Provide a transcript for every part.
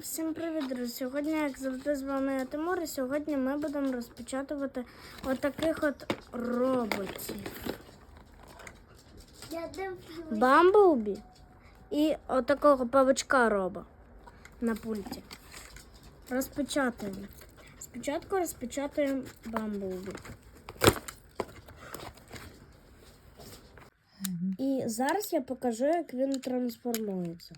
Всім привіт, друзі! Сьогодні, як завжди, з вами я Тимур, і сьогодні ми будемо розпечатувати отаких от роботів. Я. Бамблбі і отакого павучка роба на пульті. Розпечатуємо. Спочатку розпечатуємо Бамблбі. І зараз я покажу, як він трансформується.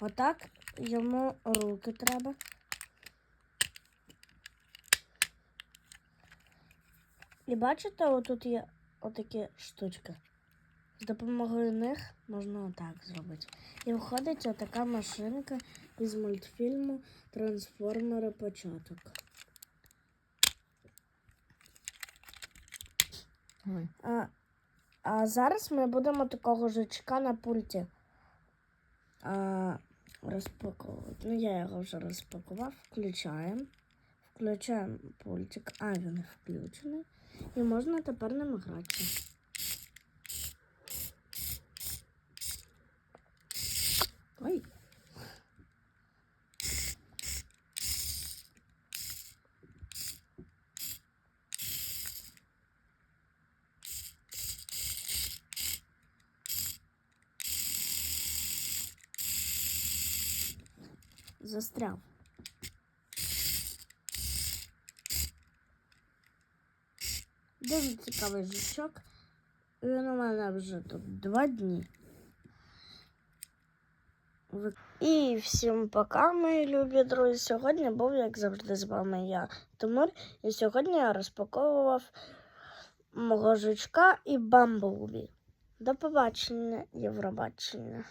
Отак йому руки треба. І бачите, отут є отакі штучки. З допомогою них можна отак зробити. І виходить отака машинка із мультфільму Трансформери початок. Ой. А, а зараз ми будемо такого жучка на пульті а, розпаковувати. Ну, я його вже розпакував. Включаємо. Включаємо пультик. А, він включений. І можна тепер ним гратися. Ой. Застряв. Дуже цікавий жучок. Він у мене вже тут два дні. І всім пока, мої любі друзі. Сьогодні був, як завжди, з вами я, Тимур. І сьогодні я розпаковував мого жучка і бамблбі. До побачення, Євробачення.